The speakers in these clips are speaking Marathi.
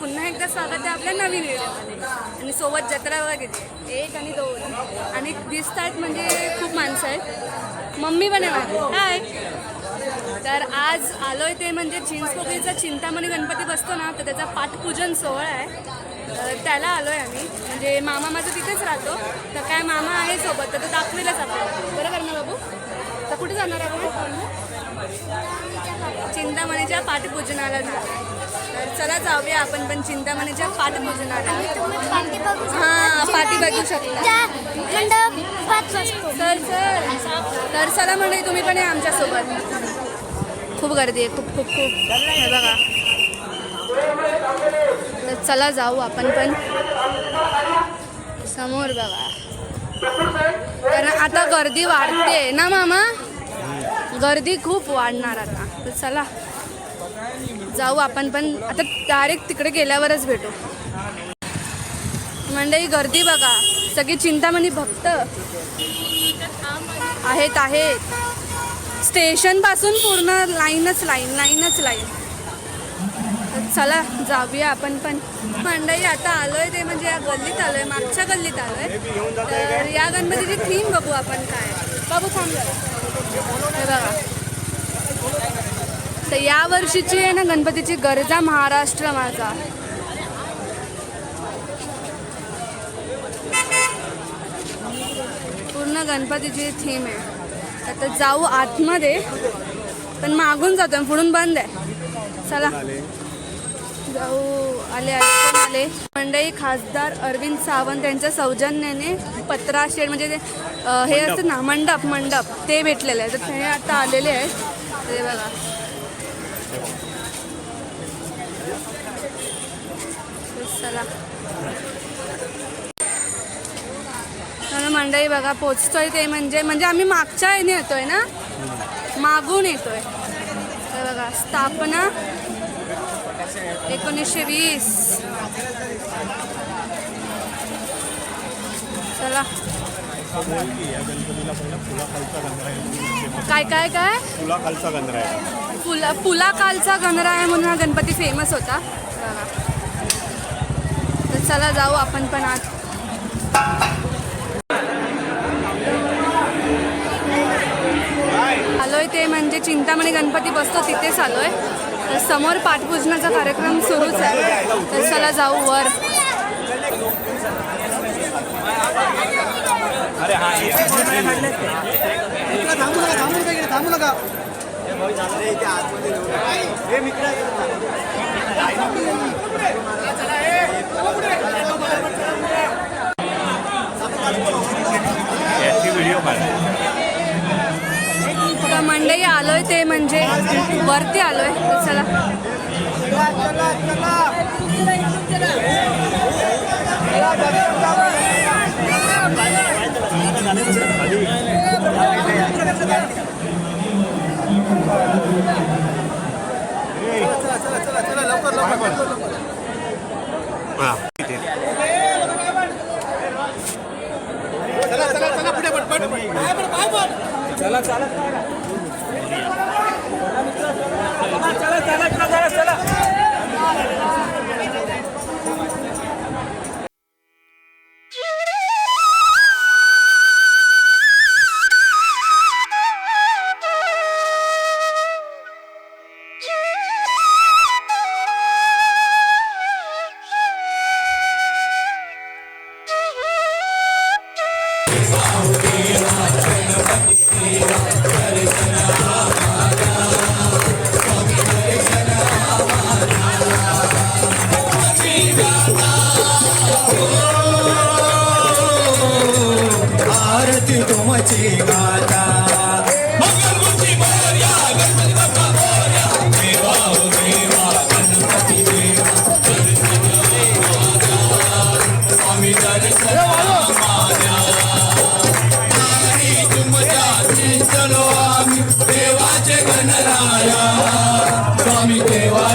पुन्हा एकदा स्वागत आहे आपल्या नवीन व्हिडिओमध्ये. आणि सोबत जत्रा वगैरे एक आणि दोन. आणि दिसतात म्हणजे खूप माणसं आहेत. मम्मी पण आहे हाय तर आज आलो आहे ते म्हणजे चिंचपोकळीचा चिंतामणी गणपती बसतो ना तर त्याचा पाठपूजन सोहळा आहे. त्याला आलो आहे आम्ही. म्हणजे मामा माझा तिथेच राहतो. तर काय मामा आहे सोबत तर तो दाखवेलच आपण बरं कर ना बाबू? तर कुठे जाणार आहे चिंतामणीच्या पाठपूजनाला जाणार तर चला जाऊया आपण पण चिंतामणीच्या पाठपूजनाला हां पाठी बघू शकता. तर सर तर चला म्हणजे तुम्ही पण या आमच्यासोबत खूप गर्दी आहे खूप खूप खूप. हे बघा. तर चला जाऊ आपण पण. समोर बघा. कारण आता गर्दी वाढते ना मामा? गर्दी खूप वाढणार आता. तर चला. जाऊ आपण पण आता डायरेक्ट तिकडे गेल्यावरच भेटू. मंडळी गर्दी बघा. सगळी चिंतामणी भक्त. आहेत आहेत. स्टेशनपासून पूर्ण लाईनच लाईन लाईनच लाईन. चला जाऊया आपण पण. मंडई आता आलोय ते म्हणजे या गल्लीत आलोय मागच्या गल्लीत आलोय. तर या गणपतीची थीम बघू आपण काय. बाबू थांब हे बघा. तर या वर्षीची आहे ना गणपतीची गरजा महाराष्ट्र माझा. पूर्ण गणपतीची थीम आहे. आता जाऊ आतमध्ये पण मागून जातो पुढून बंद आहे. चला. जाऊ आले आले आले? मंडई खासदार अरविंद सावंत यांच्या सौजन्याने पत्रा शेड म्हणजे ते हे असतं ना मंडप मंडप ते भेटलेले आहे. तर ते आता आलेले आहेत. ते बघा. चला. तर मंडई बघा पोचतोय ते म्हणजे म्हणजे आम्ही मागच्या याने येतोय ना? मागून येतोय. तर बघा स्थापना एकोणीसशे वीस. चला. गंधरा काय काय काय? फुलाखालचा गंधरा आहे फुला गणराय म्हणून हा गणपती फेमस होता. बघा. चला जाऊ आपण पण आज. आलोय ते म्हणजे चिंतामणी गणपती बसतो तिथेच आलोय. तर समोर पाठपूजनाचा कार्यक्रम सुरूच आहे. तर चला जाऊ वर. अरे हा थांबू नका थांबू नका मंडई आलोय ते म्हणजे वरती आलोय. चला. चला चला चला लवकर लवकर. हा. चला चला चला पुढे चला चला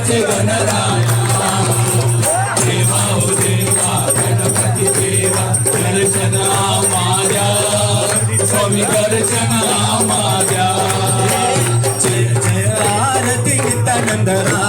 देवाचे गणराया देवा हो देवा गणपती देवा दर्शन माझ्या स्वामी दर्शन माझ्या जय जय आरती नित्यानंदराया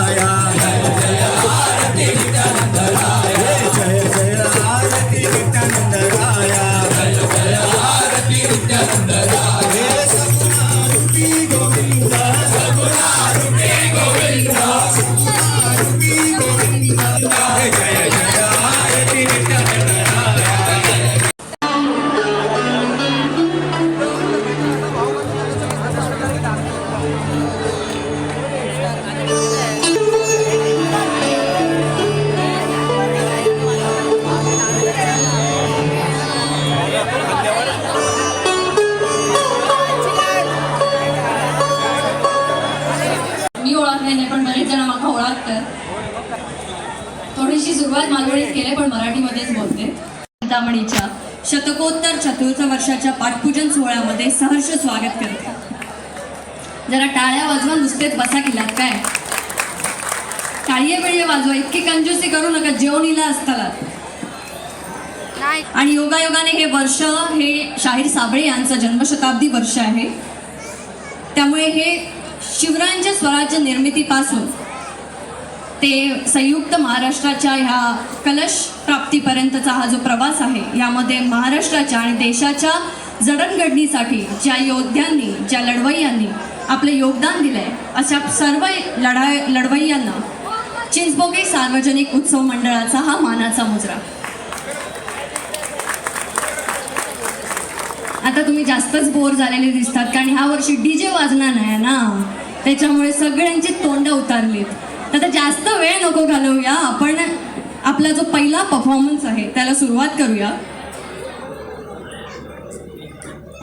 करते जरा टाळ्या वाजवा नुसतेच बसा केलात काय? टाळीये बिळीये वाजवा. इतकी कंजूसी करू नका जेवणीला असताना. आणि योगायोगाने हे वर्ष हे शाहीर साबळे यांचं जन्मशताब्दी वर्ष आहे. त्यामुळे हे शिवरायांच्या स्वराज्य निर्मितीपासून ते संयुक्त महाराष्ट्राच्या ह्या कलश प्राप्तीपर्यंतचा हा जो प्रवास आहे यामध्ये महाराष्ट्राच्या आणि देशाच्या जडणघडणीसाठी ज्या योद्ध्यांनी ज्या लढवय्यांनी आपलं योगदान दिलंय अशा सर्व लढा लढवय्यांना चिंचबोगे सार्वजनिक उत्सव मंडळाचा हा मानाचा मुजरा. आता तुम्ही जास्तच बोर झालेले दिसतात कारण ह्या वर्षी डीजे वाजणार नाही ना? त्याच्यामुळे सगळ्यांची तोंड उतारलीत. तर आता जास्त वेळ नको घालवूया आपण आपला जो पहिला परफॉर्मन्स आहे त्याला सुरुवात करूया.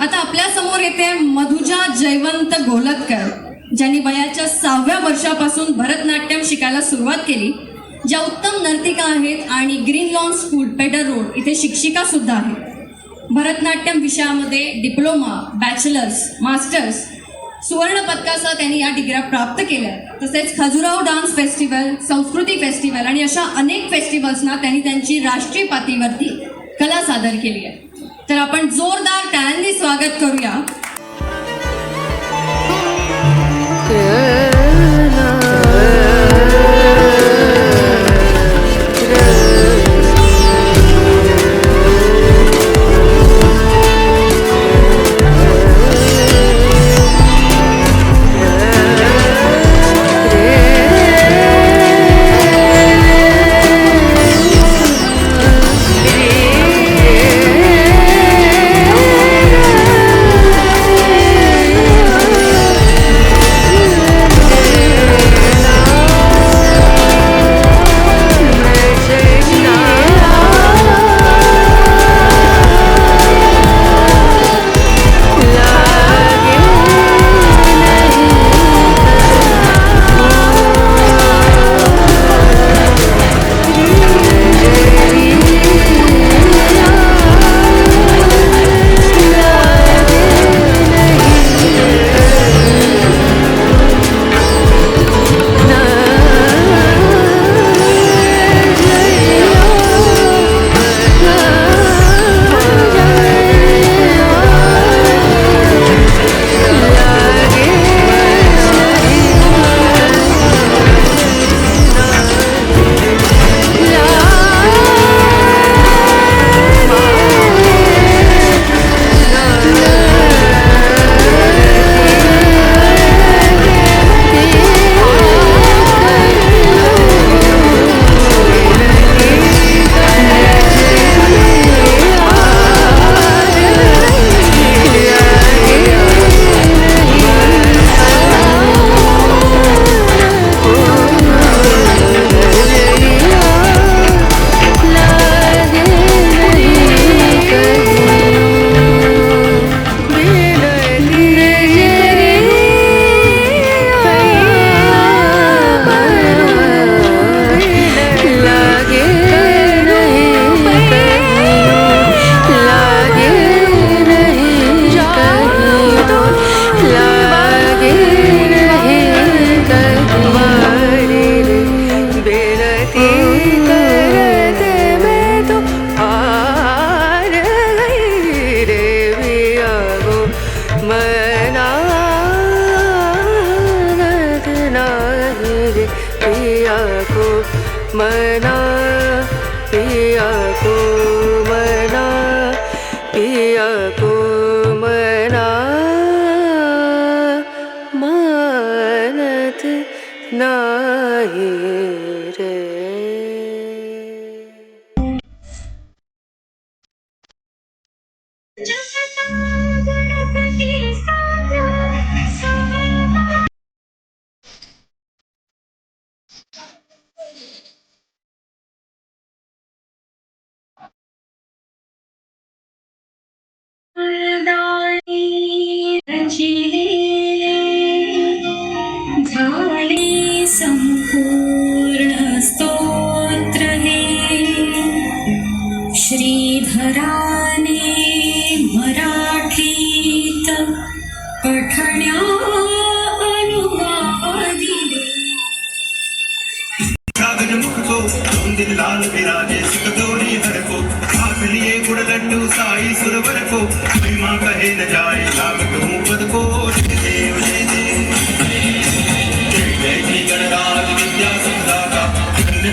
आता आपल्यासमोर येते मधुजा जयवंत गोलतकर ज्यांनी वयाच्या सहाव्या वर्षापासून भरतनाट्यम शिकायला सुरुवात केली ज्या उत्तम नर्तिका आहेत आणि green lawn school Peddar road इथे शिक्षिका सुद्धा आहेत. भरतनाट्यम विषयामध्ये डिप्लोमा बॅचलर्स मास्टर्स सुवर्ण पदकासह त्यांनी या डिग्र्या प्राप्त केल्या. तसेच Khajuraho dance festival Sanskriti festival आणि अशा अनेक फेस्टिवल्सना त्यांनी त्यांची राष्ट्रीय पातळीवरती कला सादर केली आहे. तर आपण जोरदार टाळ्यांनी स्वागत करूया.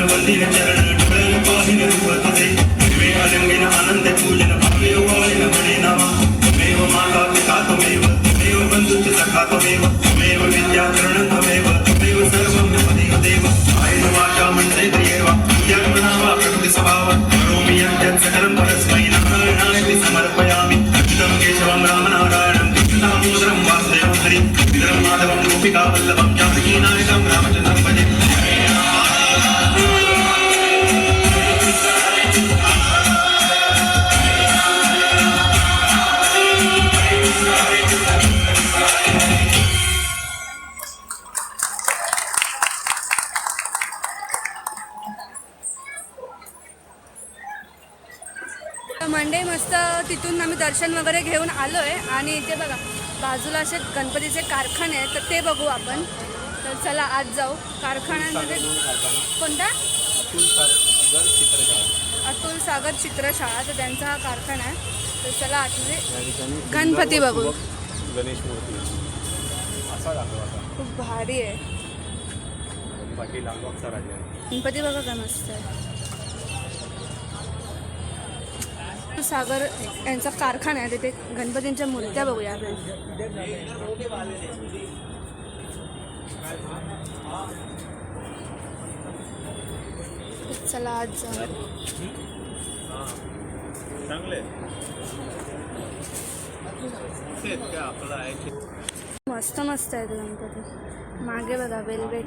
I'm gonna be the तिथून आम्ही दर्शन वगैरे घेऊन आलो आहे आणि इथे बघा बाजूला असे गणपतीचे कारखाने आहेत तर ते बघू आपण. तर चला आज जाऊ. कारखान्यांमध्ये कोणता? अतुल सागर चित्रशाळा अतुल सागर चित्रशाळा तर त्यांचा हा कारखाना आहे. तर चला आतमध्ये गणपती बघू. गणेश मूर्ती. खूप भारी आहे. गणपती बघा काय मस्त आहे. सागर यांचा कारखाना आहे तिथे गणपतींच्या मूर्त्या बघूया. आपण चला आज चांगले आहे मस्त मस्त आहेत गणपती. मागे बघा वेलवेट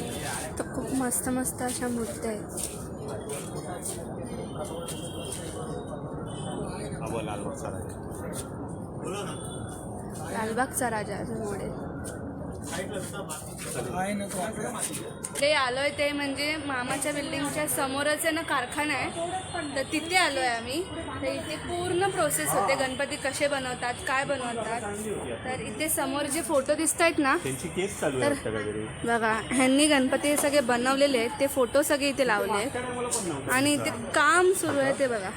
खूप मस्त मस्त अशा मूर्त्या आहेत. बोल लालबागचा राजा. लालबागचा राजा अजून मॉडेल ते आलोय ते म्हणजे मामाच्या बिल्डिंगच्या समोरच आहे ना कारखाना आहे. तर तिथे आलोय आम्ही. तर इथे पूर्ण प्रोसेस होते. गणपती कसे बनवतात काय बनवतात. तर इथे समोर जे फोटो दिसत आहेत ना तर- बघा ह्यांनी गणपती सगळे बनवलेले आहेत. ते फोटो सगळे इथे लावले आहेत. आणि इथे काम सुरू आहे ते बघा.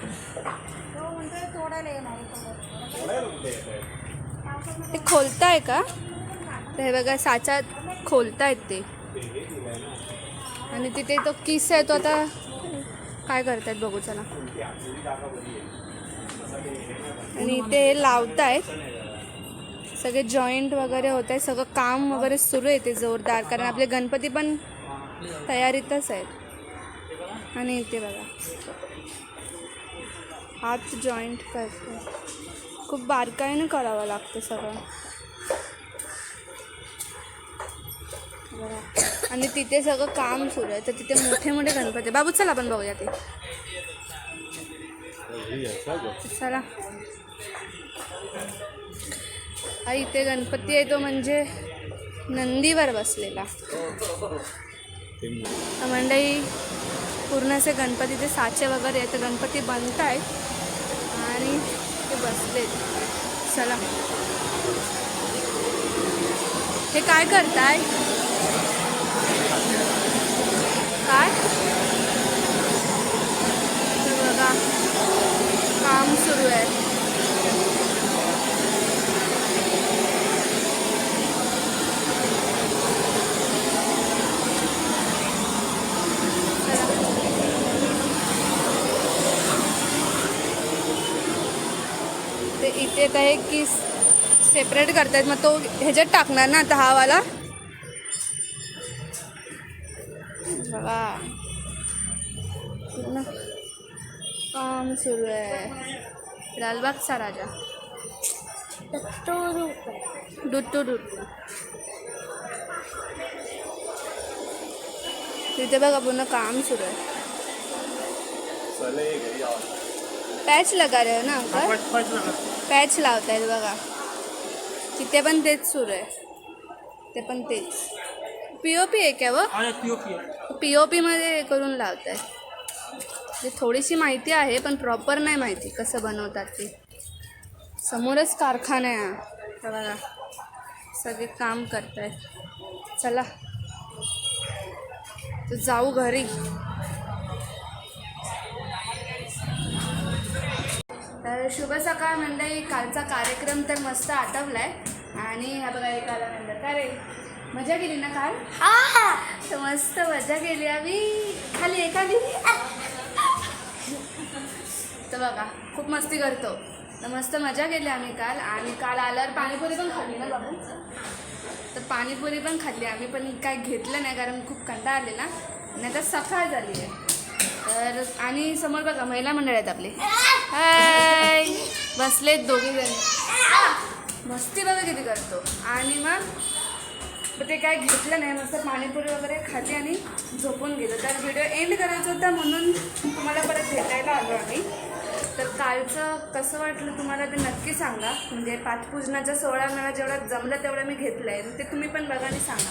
ते खोलताय का? तर हे बघा साचा खोलतायत ते. आणि तिथे तो किस आहे तो आता काय करतायत बघू चला. आणि ते लावतायत. सगळे जॉईंट वगैरे होत आहे सगळं काम वगैरे सुरू आहे ते जोरदार कारण आपले गणपती पण तयारीतच आहेत. आणि इथे बघा. हात जॉईंट करतो खूप बारकाईनं करावं लागतं सगळं. बघा. आणि तिथे सगळं काम सुरू आहे. तर तिथे मोठे मोठे गणपती बाबू चला आपण बघूया ते. चला. इथे गणपती आहे. तो म्हणजे नंदीवर बसलेला. मंडई पूर्ण असे गणपतीचे साचे वगैरे आहेत. तर गणपती बनत आहेत. आणि ते बसले चला. हे काय करताय? काय? बघा काम सुरू आहे. ते इथे काय हे की सेपरेट करतायत मग तो ह्याच्यात टाकणार ना आता हावाला काम सुरू आहे लालबागचा राजा। डुट्टू डुट्टू। तिथे बघा पूर्ण काम सुरू आहे पॅच लगा रे ना अंकल पॅच लावतायत बघा तिथे पण तेच सुरू आहे ते पण तेच पी ओ पी आहे का व पी ओ पीमध्ये करून लावत आहे म्हणजे थोडीशी माहिती आहे पण प्रॉपर नाही माहिती कसं बनवतात ते. समोरच कारखाना आहे हा. बघा. सगळे काम करत आहेत चला. तर जाऊ घरी. तर शुभ सकाळ मंडळी. कालचा कार्यक्रम तर मस्त आटवलाय. आणि हा बघा एक आला म्हणलं का रे? मजा केली ना काल? तर मस्त मजा केली आम्ही. खाली एखादी तर बघा खूप मस्ती करतो. तर मस्त मजा केली आम्ही काल. आणि काल आल्यावर पाणीपुरी पण खाल्ली ना बाबू? तर पाणीपुरी पण खाल्ली आम्ही पण काय घेतलं नाही कारण खूप कंटाळा आलेला. नाही तर सकाळ झाली आहे. तर आणि समोर बघा महिला मंडळ आहेत आपले. हाय! बसलेत दोघे जण. मस्ती बघा किती करतो. आणि मग ते काय घेतलं नाही मस्त पाणीपुरी वगैरे खाल्ली आणि झोपून गेलो. तर व्हिडिओ एंड करायचा होता म्हणून तुम्हाला परत भेटायला आलो आम्ही. तर कालचं कसं वाटलं तुम्हाला ते नक्की सांगा. म्हणजे पाचपूजनाचा सोहळा मला जेवढा जमलं तेवढं मी घेतलं आहे ते तुम्ही पण बघा आणि सांगा.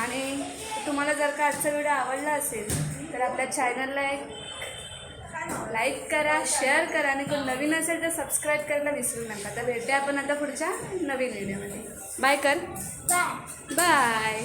आणि तुम्हाला जर का आजचा व्हिडिओ आवडला असेल तर आपल्या चॅनलला एक लाईक करा शेअर करा. आणि कोण नवीन असेल तर सबस्क्राईब करायला विसरू नका. तर भेटूया आपण आता पुढच्या नवीन व्हिडिओमध्ये. बाय कर. बाय